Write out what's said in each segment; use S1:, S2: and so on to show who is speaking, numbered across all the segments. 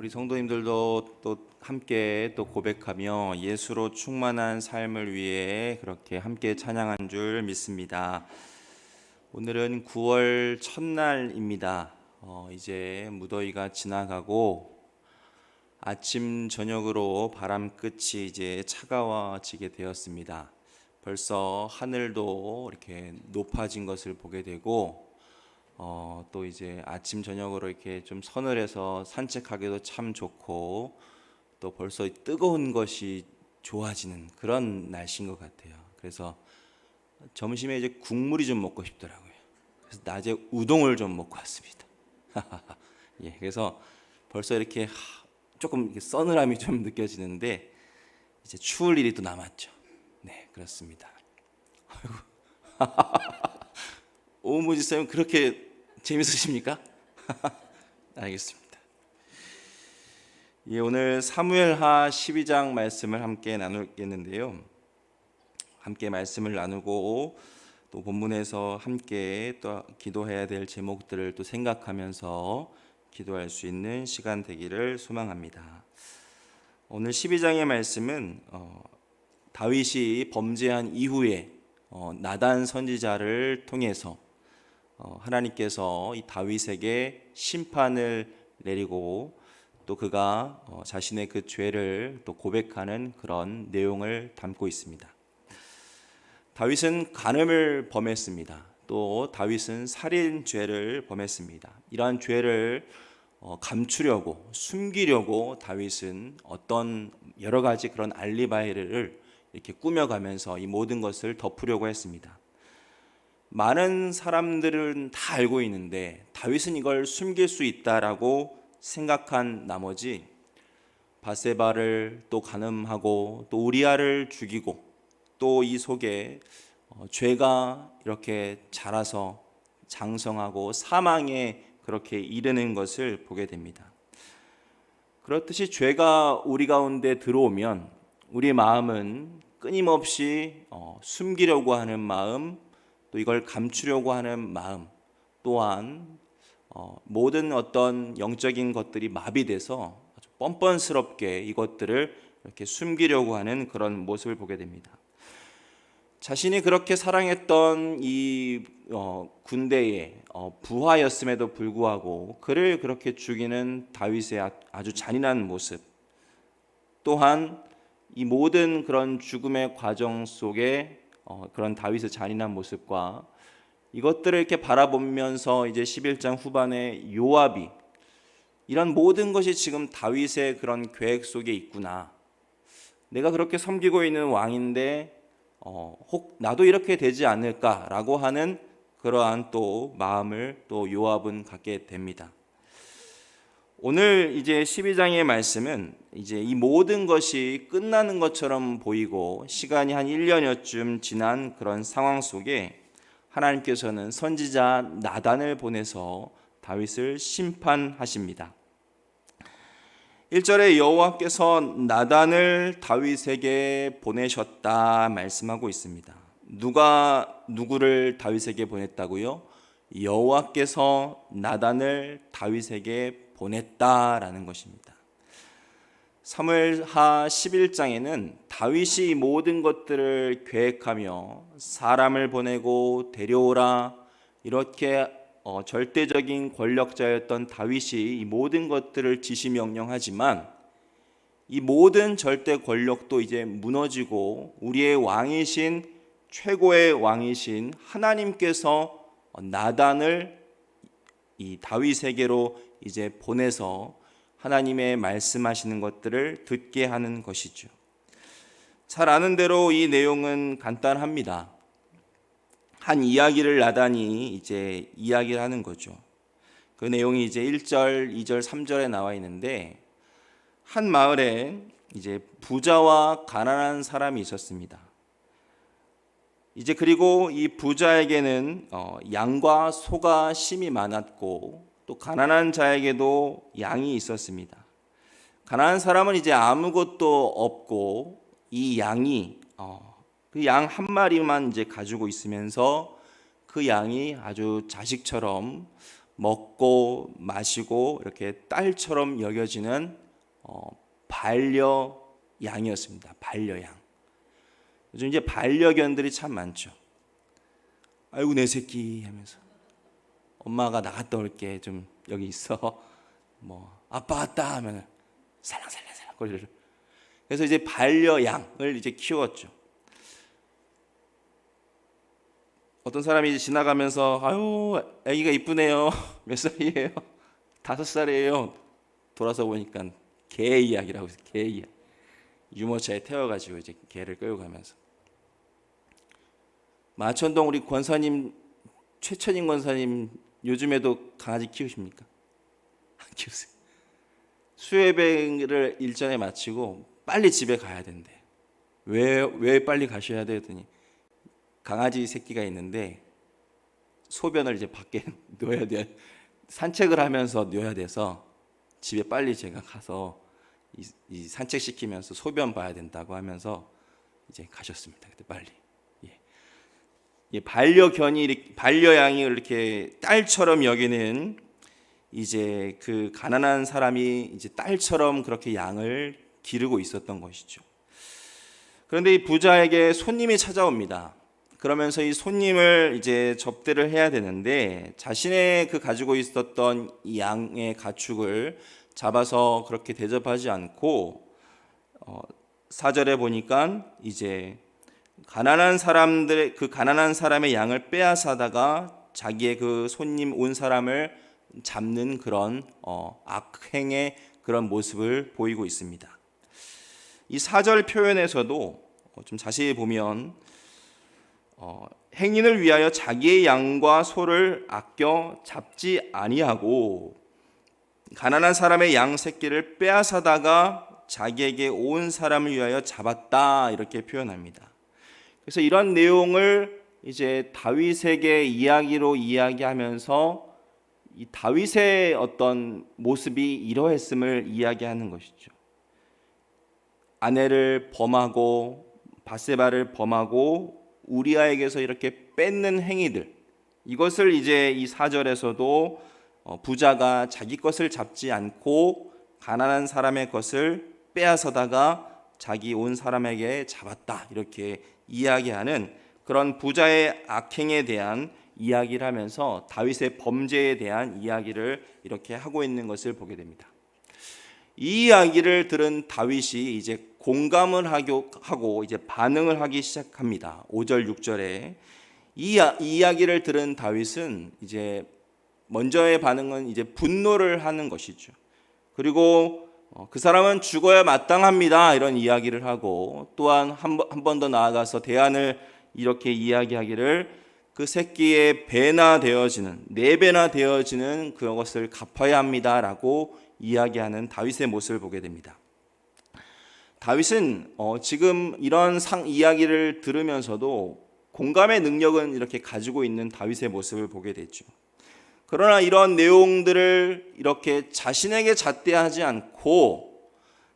S1: 우리 성도님들도 또 함께 또 고백하며 예수로 충만한 삶을 위해 그렇게 함께 찬양한 줄 믿습니다. 오늘은 9월 첫날입니다. 어, 이제 무더위가 지나가고 아침 저녁으로 바람 끝이 이제 차가워지게 되었습니다. 벌써 하늘도 이렇게 높아진 것을 보게 되고 어, 또 이제 아침 저녁으로 이렇게 좀 서늘해서 산책하기도 참 좋고 또 벌써 뜨거운 것이 좋아지는 그런 날씨인 것 같아요. 그래서 점심에 이제 국물이 좀 먹고 싶더라고요. 그래서 낮에 우동을 좀 먹고 왔습니다. 예, 그래서 벌써 이렇게 하, 조금 서늘함이 좀 느껴지는데 이제 추울 일이 또 남았죠. 네, 그렇습니다. 아이고. 오무지 쌤 그렇게 재밌으십니까? 알겠습니다. 예, 오늘 사무엘하 12장 말씀을 함께 나누겠는데요. 함께 말씀을 나누고 또 본문에서 함께 또 기도해야 될 제목들을 또 생각하면서 기도할 수 있는 시간 되기를 소망합니다. 오늘 12장의 말씀은 어, 다윗이 범죄한 이후에 어, 나단 선지자를 통해서 어, 하나님께서 이 다윗에게 심판을 내리고 또 그가 어, 자신의 그 죄를 또 고백하는 그런 내용을 담고 있습니다. 다윗은 간음을 범했습니다. 또 다윗은 살인 죄를 범했습니다. 이러한 죄를 어, 감추려고 숨기려고 다윗은 어떤 여러 가지 그런 알리바이를 이렇게 꾸며가면서 이 모든 것을 덮으려고 했습니다. 많은 사람들은 다 알고 있는데 다윗은 이걸 숨길 수 있다라고 생각한 나머지 바세바를 또 간음하고 또 우리아를 죽이고 또 이 속에 어, 죄가 이렇게 자라서 장성하고 사망에 그렇게 이르는 것을 보게 됩니다. 그렇듯이 죄가 우리 가운데 들어오면 우리 마음은 끊임없이 어, 숨기려고 하는 마음, 또 이걸 감추려고 하는 마음 또한 어, 모든 어떤 영적인 것들이 마비돼서 아주 뻔뻔스럽게 이것들을 이렇게 숨기려고 하는 그런 모습을 보게 됩니다. 자신이 그렇게 사랑했던 이 어, 군대의 어, 부하였음에도 불구하고 그를 그렇게 죽이는 다윗의 아- 아주 잔인한 모습 또한 이 모든 그런 죽음의 과정 속에 어, 그런 다윗의 잔인한 모습과 이것들을 이렇게 바라보면서 이제 11장 후반에 요압이 이런 모든 것이 지금 다윗의 그런 계획 속에 있구나. 내가 그렇게 섬기고 있는 왕인데 어, 혹 나도 이렇게 되지 않을까라고 하는 그러한 또 마음을 또 요압은 갖게 됩니다. 오늘 이제 12장의 말씀은 이제 이 모든 것이 끝나는 것처럼 보이고 시간이 한 1년여쯤 지난 그런 상황 속에 하나님께서는 선지자 나단을 보내서 다윗을 심판하십니다. 1절에 여호와께서 나단을 다윗에게 보내셨다 말씀하고 있습니다. 누가 누구를 다윗에게 보냈다고요? 여호와께서 나단을 다윗에게 보냈다라는 것입니다. 사무엘하 11장에는 다윗이 모든 것들을 계획하며 사람을 보내고 데려오라 이렇게 어, 절대적인 권력자였던 다윗이 이 모든 것들을 지시 명령하지만 이 모든 절대 권력도 이제 무너지고 우리의 왕이신 최고의 왕이신 하나님께서 나단을 이 다윗에게로 이제 보내서 하나님의 말씀하시는 것들을 듣게 하는 것이죠. 잘 아는 대로 이 내용은 간단합니다. 한 이야기를 나단이 이제 이야기를 하는 거죠. 그 내용이 이제 1절, 2절, 3절에 나와 있는데 한 마을에 이제 부자와 가난한 사람이 있었습니다. 이제 그리고 이 부자에게는 어, 양과 소가 심이 많았고 또 가난한 자에게도 양이 있었습니다. 가난한 사람은 이제 아무것도 없고 이 양이 어, 그양 한 마리만 이제 가지고 있으면서 그 양이 아주 자식처럼 먹고 마시고 이렇게 딸처럼 여겨지는 어, 반려 양이었습니다. 반려 양. 요즘 이제 반려견들이 참 많죠. 아이고 내 새끼 하면서 엄마가 나갔다 올게 좀 여기 있어. 뭐 아빠 왔다 하면 살랑살랑살랑 거리를. 그래서 이제 반려양을 이제 키웠죠. 어떤 사람이 지나가면서 아유 아기가 이쁘네요. 몇 살이에요? 다섯 살이에요. 돌아서 보니까 개 이야기라고 개 이야기. 유모차에 태워가지고 이제 개를 끌고 가면서 마천동 우리 권사님 최천인 권사님 요즘에도 강아지 키우십니까? 안 키우세요. 수혜배를 일전에 마치고 빨리 집에 가야 된대. 왜 왜 빨리 가셔야 돼? 했더니 강아지 새끼가 있는데 소변을 이제 밖에 놓아야 돼. 산책을 하면서 놓아야 돼서 집에 빨리 제가 가서 이, 이 산책 시키면서 소변 봐야 된다고 하면서 이제 가셨습니다. 그때 빨리. 예. 예, 반려견이 반려양이 이렇게 딸처럼 여기는 이제 그 가난한 사람이 이제 딸처럼 그렇게 양을 기르고 있었던 것이죠. 그런데 이 부자에게 손님이 찾아옵니다. 그러면서 이 손님을 이제 접대를 해야 되는데 자신의 그 가지고 있었던 이 양의 가축을 잡아서 그렇게 대접하지 않고 어, 사절에 보니까 이제 가난한 사람들 그 가난한 사람의 양을 빼앗아다가 자기의 그 손님 온 사람을 잡는 그런 어, 악행의 그런 모습을 보이고 있습니다. 이 사절 표현에서도 어, 좀 자세히 보면 어, 행인을 위하여 자기의 양과 소를 아껴 잡지 아니하고 가난한 사람의 양 새끼를 빼앗아다가 자기에게 온 사람을 위하여 잡았다 이렇게 표현합니다. 그래서 이런 내용을 이제 다윗에게 이야기로 이야기하면서 이 다윗의 어떤 모습이 이러했음을 이야기하는 것이죠. 아내를 범하고 바세바를 범하고 우리아에게서 이렇게 뺏는 행위들 이것을 이제 이 사절에서도 어, 부자가 자기 것을 잡지 않고 가난한 사람의 것을 빼앗아다가 자기 온 사람에게 잡았다 이렇게 이야기하는 그런 부자의 악행에 대한 이야기를 하면서 다윗의 범죄에 대한 이야기를 이렇게 하고 있는 것을 보게 됩니다. 이 이야기를 들은 다윗이 이제 공감을 하고 이제 반응을 하기 시작합니다. 5절 6절에 이, 이야- 이 이야기를 들은 다윗은 이제 먼저의 반응은 이제 분노를 하는 것이죠. 그리고 어, 그 사람은 죽어야 마땅합니다. 이런 이야기를 하고 또한 한 번 더 나아가서 대안을 이렇게 이야기하기를 그 새끼의 배나 되어지는 네 배나 되어지는 그것을 갚아야 합니다라고 이야기하는 다윗의 모습을 보게 됩니다. 다윗은 어, 지금 이런 상 이야기를 들으면서도 공감의 능력은 이렇게 가지고 있는 다윗의 모습을 보게 되죠. 그러나 이런 내용들을 이렇게 자신에게 잣대하지 않고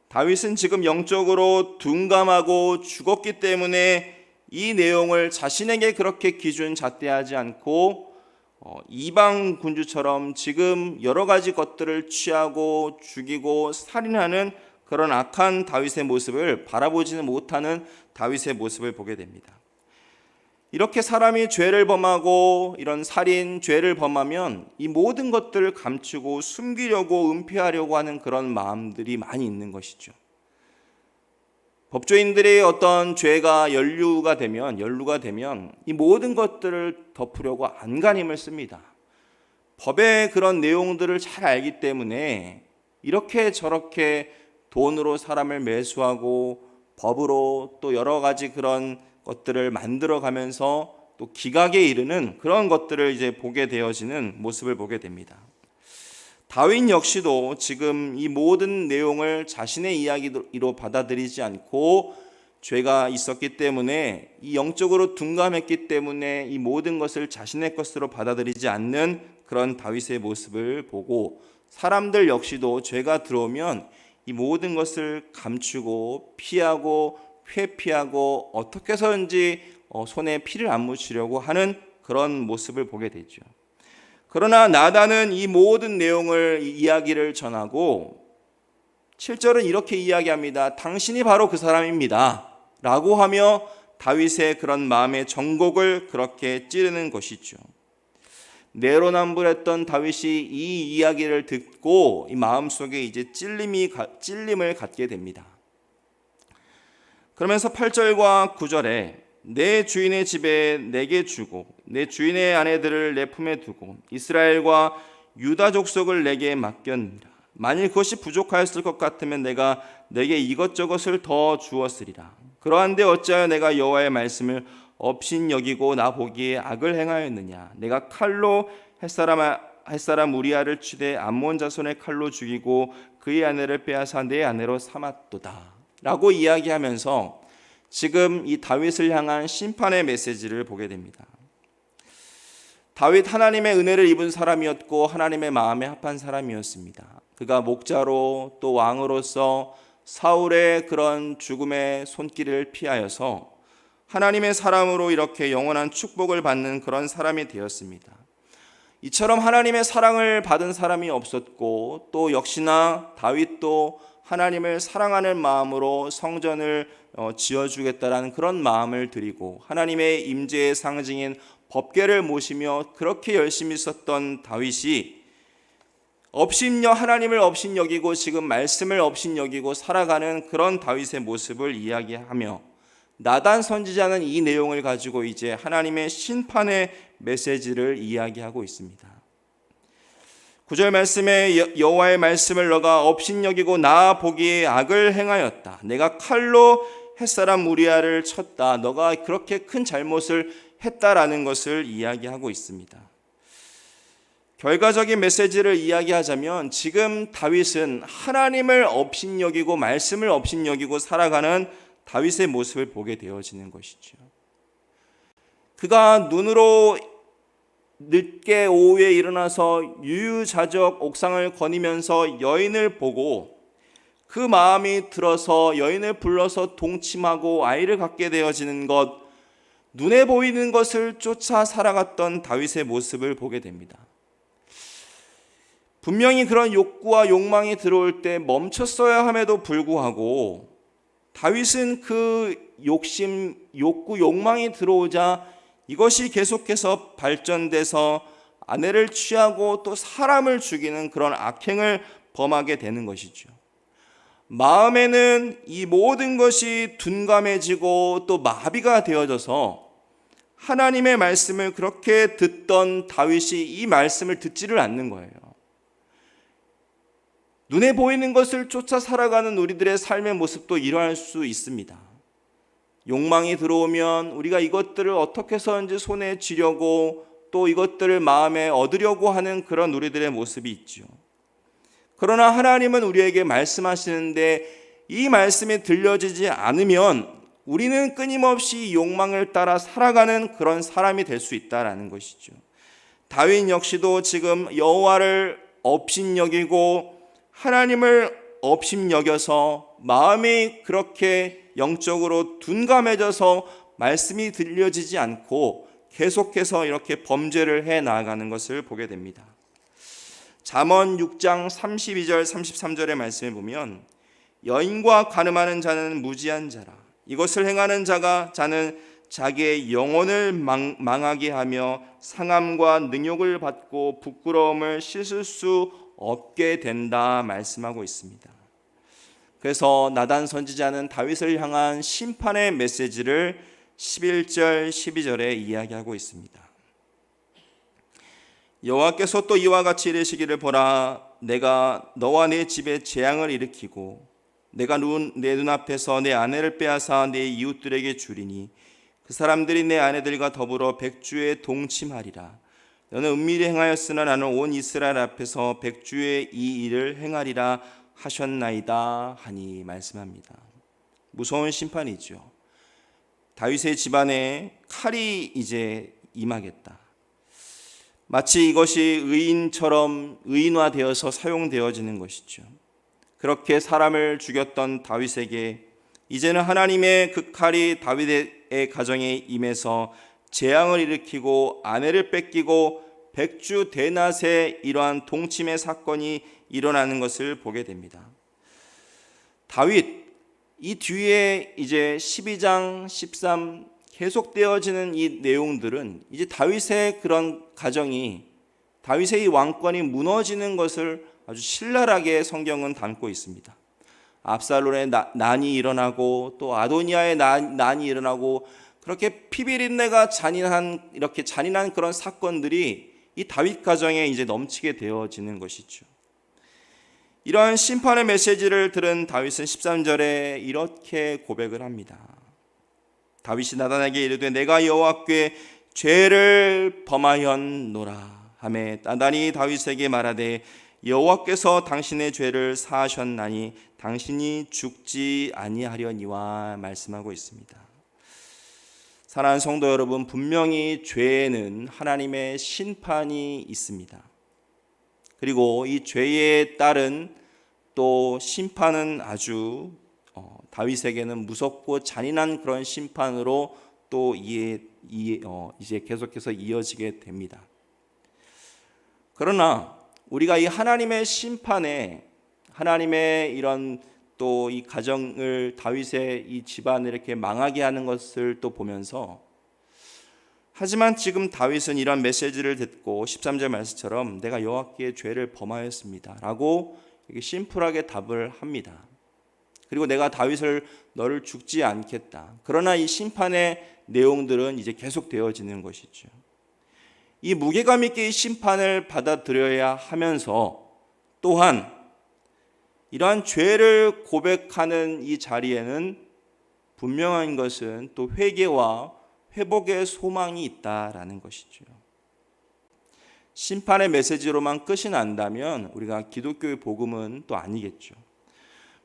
S1: 다윗은 지금 영적으로 둔감하고 죽었기 때문에 이 내용을 자신에게 그렇게 기준 잣대하지 않고 어, 이방 군주처럼 지금 여러 가지 것들을 취하고 죽이고 살인하는 그런 악한 다윗의 모습을 바라보지는 못하는 다윗의 모습을 보게 됩니다. 이렇게 사람이 죄를 범하고 이런 살인, 죄를 범하면 이 모든 것들을 감추고 숨기려고 은폐하려고 하는 그런 마음들이 많이 있는 것이죠. 법조인들의 어떤 죄가 연루가 되면 연루가 되면 이 모든 것들을 덮으려고 안간힘을 씁니다. 법의 그런 내용들을 잘 알기 때문에 이렇게 저렇게 돈으로 사람을 매수하고 법으로 또 여러 가지 그런 것들을 만들어 가면서 또 기각에 이르는 그런 것들을 이제 보게 되어지는 모습을 보게 됩니다. 다윈 역시도 지금 이 모든 내용을 자신의 이야기로 받아들이지 않고 죄가 있었기 때문에 이 영적으로 둔감했기 때문에 이 모든 것을 자신의 것으로 받아들이지 않는 그런 다윗의 모습을 보고 사람들 역시도 죄가 들어오면 이 모든 것을 감추고 피하고 회피하고 어떻게 해서든지 어, 손에 피를 안 묻히려고 하는 그런 모습을 보게 되죠. 그러나 나단은 이 모든 내용을 이 이야기를 전하고 7절은 이렇게 이야기합니다. 당신이 바로 그 사람입니다. 라고 하며 다윗의 그런 마음의 정곡을 그렇게 찌르는 것이죠. 내로남불했던 다윗이 이 이야기를 듣고 이 마음속에 이제 찔림이 찔림을 갖게 됩니다. 그러면서 8절과 9절에 내 주인의 집에 내게 주고 내 주인의 아내들을 내 품에 두고 이스라엘과 유다 족속을 내게 맡겼느니라. 만일 그것이 부족하였을 것 같으면 내가 내게 이것저것을 더 주었으리라. 그러한데 어찌하여 내가 여호와의 말씀을 업신 여기고 나 보기에 악을 행하였느냐? 내가 칼로 햇사람 햇사람 우리아를 치되 암몬 자손의 칼로 죽이고 그의 아내를 빼앗아 내 아내로 삼았도다. 라고 이야기하면서 지금 이 다윗을 향한 심판의 메시지를 보게 됩니다. 다윗 하나님의 은혜를 입은 사람이었고 하나님의 마음에 합한 사람이었습니다. 그가 목자로 또 왕으로서 사울의 그런 죽음의 손길을 피하여서 하나님의 사람으로 이렇게 영원한 축복을 받는 그런 사람이 되었습니다. 이처럼 하나님의 사랑을 받은 사람이 없었고 또 역시나 다윗도 하나님을 사랑하는 마음으로 성전을 어, 지어주겠다라는 그런 마음을 드리고 하나님의 임재의 상징인 법궤를 모시며 그렇게 열심히 썼던 다윗이 업신여 하나님을 업신 여기고 지금 말씀을 업신 여기고 살아가는 그런 다윗의 모습을 이야기하며 나단 선지자는 이 내용을 가지고 이제 하나님의 심판의 메시지를 이야기하고 있습니다. 구절 말씀에 여호와의 말씀을 너가 업신 여기고 나 보기에 악을 행하였다. 내가 칼로 햇사람 우리아를 쳤다. 너가 그렇게 큰 잘못을 했다라는 것을 이야기하고 있습니다. 결과적인 메시지를 이야기하자면 지금 다윗은 하나님을 업신여기고 말씀을 업신여기고 살아가는 다윗의 모습을 보게 되어지는 것이죠. 그가 눈으로 늦게 오후에 일어나서 유유자적 옥상을 거니면서 여인을 보고 그 마음이 들어서 여인을 불러서 동침하고 아이를 갖게 되어지는 것, 눈에 보이는 것을 쫓아 살아갔던 다윗의 모습을 보게 됩니다. 분명히 그런 욕구와 욕망이 들어올 때 멈췄어야 함에도 불구하고 다윗은 그 욕심, 욕구, 욕망이 들어오자 이것이 계속해서 발전돼서 아내를 취하고 또 사람을 죽이는 그런 악행을 범하게 되는 것이죠. 마음에는 이 모든 것이 둔감해지고 또 마비가 되어져서 하나님의 말씀을 그렇게 듣던 다윗이 이 말씀을 듣지를 않는 거예요. 눈에 보이는 것을 쫓아 살아가는 우리들의 삶의 모습도 이러할 수 있습니다. 욕망이 들어오면 우리가 이것들을 어떻게 해서든지 손에 쥐려고 또 이것들을 마음에 얻으려고 하는 그런 우리들의 모습이 있죠. 그러나 하나님은 우리에게 말씀하시는데 이 말씀이 들려지지 않으면 우리는 끊임없이 욕망을 따라 살아가는 그런 사람이 될 수 있다라는 것이죠. 다윗 역시도 지금 여호와를 업신여기고 하나님을 업심여겨서 마음이 그렇게 영적으로 둔감해져서 말씀이 들려지지 않고 계속해서 이렇게 범죄를 해 나가는 것을 보게 됩니다. 잠언 6장 32절 33절의 말씀을 보면 여인과 가늠하는 자는 무지한 자라 이것을 행하는 자가 자는 자기의 영혼을 망, 하게 하며 상함과 능욕을 받고 부끄러움을 씻을 수 얻게 된다 말씀하고 있습니다. 그래서 나단 선지자는 다윗을 향한 심판의 메시지를 11절 12절에 이야기하고 있습니다. 여호와께서 또 이와 같이 이르시기를 보라 내가 너와 내 집에 재앙을 일으키고 내가 내 눈앞에서 내 아내를 빼앗아 내 이웃들에게 주리니 그 사람들이 내 아내들과 더불어 백주에 동침하리라 너는 은밀히 행하였으나 나는 온 이스라엘 앞에서 백주의 이 일을 행하리라 하셨나이다 하니 말씀합니다. 무서운 심판이죠. 다윗의 집안에 칼이 이제 임하겠다. 마치 이것이 의인처럼 의인화되어서 사용되어지는 것이죠. 그렇게 사람을 죽였던 다윗에게 이제는 하나님의 그 칼이 다윗의 가정에 임해서 재앙을 일으키고 아내를 뺏기고 백주 대낮에 이러한 동침의 사건이 일어나는 것을 보게 됩니다. 다윗 이 뒤에 이제 12장 13 계속되어지는 이 내용들은 이제 다윗의 그런 가정이 다윗의 이 왕권이 무너지는 것을 아주 신랄하게 성경은 담고 있습니다. 압살론의 나- 난이 일어나고 또 아도니아의 난, 난이 일어나고 그렇게 피비린내가 잔인한 이렇게 잔인한 그런 사건들이 이 다윗 가정에 이제 넘치게 되어지는 것이죠. 이러한 심판의 메시지를 들은 다윗은 13절에 이렇게 고백을 합니다. 다윗이 나단에게 이르되 내가 여호와께 죄를 범하였노라 하매 나단이 다윗에게 말하되 여호와께서 당신의 죄를 사하셨나니 당신이 죽지 아니하려니와 말씀하고 있습니다. 사랑하는 성도 여러분, 분명히 죄에는 하나님의 심판이 있습니다. 그리고 이 죄에 따른 또 심판은 아주 어, 다윗에게는 무섭고 잔인한 그런 심판으로 또 이해, 이해, 어, 이제 계속해서 이어지게 됩니다. 그러나 우리가 이 하나님의 심판에 하나님의 이런 또 이 가정을 다윗의 이 집안을 이렇게 망하게 하는 것을 또 보면서 하지만 지금 다윗은 이런 메시지를 듣고 13절 말씀처럼 내가 여호와께 죄를 범하였습니다라고 심플하게 답을 합니다. 그리고 내가 다윗을 너를 죽지 않겠다. 그러나 이 심판의 내용들은 이제 계속 되어지는 것이죠. 이 무게감 있게 이 심판을 받아들여야 하면서 또한 이러한 죄를 고백하는 이 자리에는 분명한 것은 또 회개와 회복의 소망이 있다라는 것이죠. 심판의 메시지로만 끝이 난다면 우리가 기독교의 복음은 또 아니겠죠.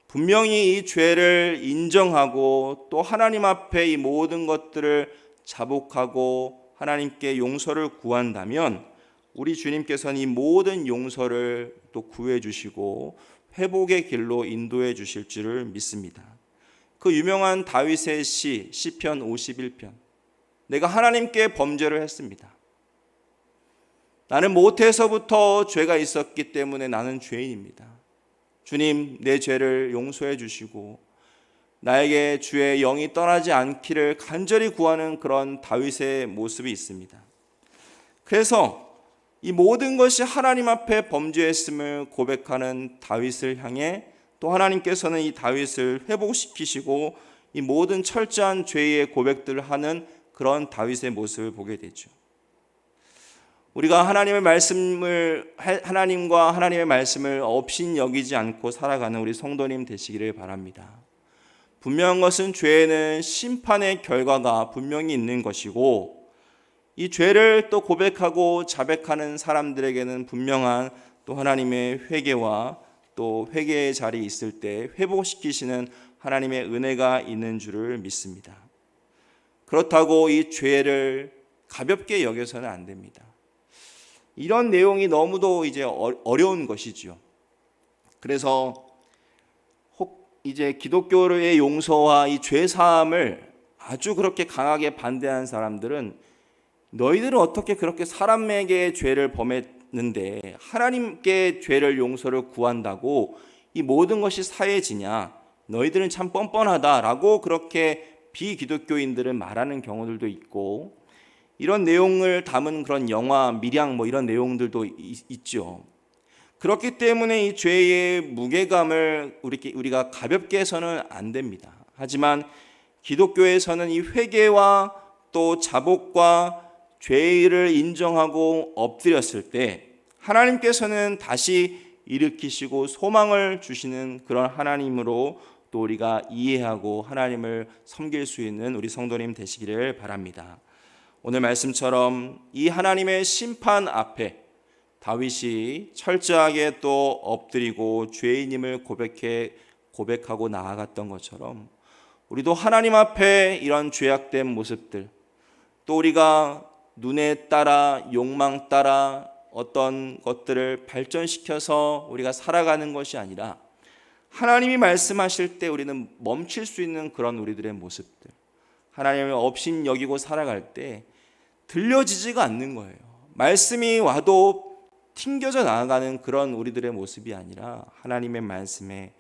S1: 분명히 이 죄를 인정하고 또 하나님 앞에 이 모든 것들을 자복하고 하나님께 용서를 구한다면 우리 주님께서는 이 모든 용서를 또 구해 주시고 회복의 길로 인도해 주실 줄을 믿습니다. 그 유명한 다윗의 시 시편 51편 내가 하나님께 범죄를 했습니다. 나는 모태에서부터 죄가 있었기 때문에 나는 죄인입니다. 주님 내 죄를 용서해 주시고 나에게 주의 영이 떠나지 않기를 간절히 구하는 그런 다윗의 모습이 있습니다. 그래서 이 모든 것이 하나님 앞에 범죄했음을 고백하는 다윗을 향해 또 하나님께서는 이 다윗을 회복시키시고 이 모든 철저한 죄의 고백들을 하는 그런 다윗의 모습을 보게 되죠. 우리가 하나님의 말씀을 하나님과 하나님의 말씀을 업신 여기지 않고 살아가는 우리 성도님 되시기를 바랍니다. 분명한 것은 죄에는 심판의 결과가 분명히 있는 것이고 이 죄를 또 고백하고 자백하는 사람들에게는 분명한 또 하나님의 회개와 또 회개의 자리에 있을 때 회복시키시는 하나님의 은혜가 있는 줄을 믿습니다. 그렇다고 이 죄를 가볍게 여겨서는 안 됩니다. 이런 내용이 너무도 이제 어려운 것이지요. 그래서 혹 이제 기독교의 용서와 이 죄 사함을 아주 그렇게 강하게 반대하는 사람들은 너희들은 어떻게 그렇게 사람에게 죄를 범했는데 하나님께 죄를 용서를 구한다고 이 모든 것이 사해지냐? 너희들은 참 뻔뻔하다라고 그렇게 비기독교인들은 말하는 경우들도 있고 이런 내용을 담은 그런 영화 밀양 뭐 이런 내용들도 있, 죠 그렇기 때문에 이 죄의 무게감을 우리가 가볍게 해서는 안 됩니다. 하지만 기독교에서는 이 회개와 또 자복과 죄를 인정하고 엎드렸을 때 하나님께서는 다시 일으키시고 소망을 주시는 그런 하나님으로 또 우리가 이해하고 하나님을 섬길 수 있는 우리 성도님 되시기를 바랍니다. 오늘 말씀처럼 이 하나님의 심판 앞에 다윗이 철저하게 또 엎드리고 죄인임을 고백해 고백하고 나아갔던 것처럼 우리도 하나님 앞에 이런 죄악된 모습들 또 우리가 눈에 따라 욕망 따라 어떤 것들을 발전시켜서 우리가 살아가는 것이 아니라 하나님이 말씀하실 때 우리는 멈출 수 있는 그런 우리들의 모습들 하나님을 업신 여기고 살아갈 때 들려지지가 않는 거예요. 말씀이 와도 튕겨져 나아가는 그런 우리들의 모습이 아니라 하나님의 말씀에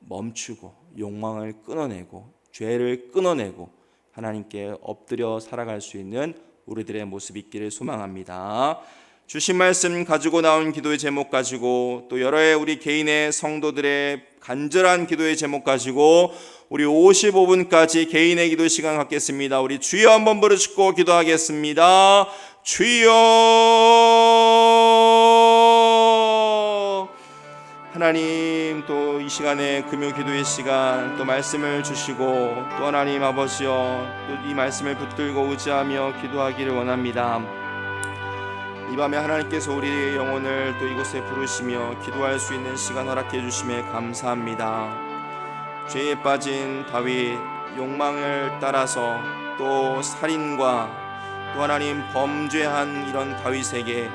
S1: 멈추고 욕망을 끊어내고 죄를 끊어내고 하나님께 엎드려 살아갈 수 있는 우리들의 모습이 있기를 소망합니다. 주신 말씀 가지고 나온 기도의 제목 가지고 또 여러 해 우리 개인의 성도들의 간절한 기도의 제목 가지고 우리 55분까지 개인의 기도 시간 갖겠습니다. 우리 주여 한번 부르시고 기도하겠습니다. 주여 하나님 또 이 시간에 금요 기도의 시간 또 말씀을 주시고 또 하나님 아버지여 또 이 말씀을 붙들고 의지하며 기도하기를 원합니다. 이 밤에 하나님께서 우리의 영혼을 또 이곳에 부르시며 기도할 수 있는 시간 허락해 주심에 감사합니다. 죄에 빠진 다윗 욕망을 따라서 또 살인과 또 하나님 범죄한 이런 다윗에게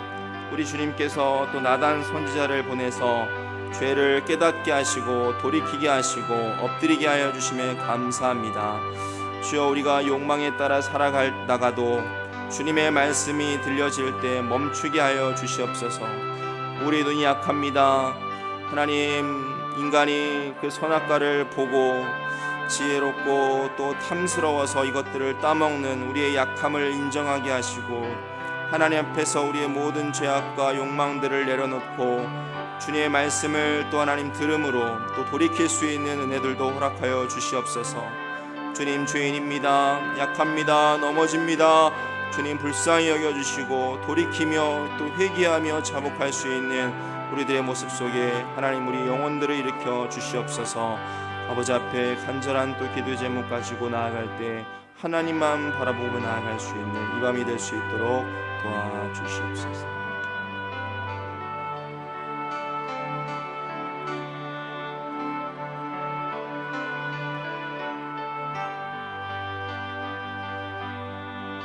S1: 우리 주님께서 또 나단 선지자를 보내서 죄를 깨닫게 하시고 돌이키게 하시고 엎드리게 하여 주심에 감사합니다. 주여 우리가 욕망에 따라 살아가다가도 주님의 말씀이 들려질 때 멈추게 하여 주시옵소서. 우리 눈이 약합니다. 하나님 인간이 그 선악과를 보고 지혜롭고 또 탐스러워서 이것들을 따먹는 우리의 약함을 인정하게 하시고 하나님 앞에서 우리의 모든 죄악과 욕망들을 내려놓고 주님의 말씀을 또 하나님 들음으로 또 돌이킬 수 있는 은혜들도 허락하여 주시옵소서. 주님 죄인입니다. 약합니다. 넘어집니다. 주님 불쌍히 여겨 주시고 돌이키며 또 회개하며 자복할 수 있는 우리들의 모습 속에 하나님 우리 영혼들을 일으켜 주시옵소서. 아버지 앞에 간절한 또 기도 제목 가지고 나아갈 때 하나님만 바라보고 나아갈 수 있는 이 밤이 될 수 있도록 도와주시옵소서.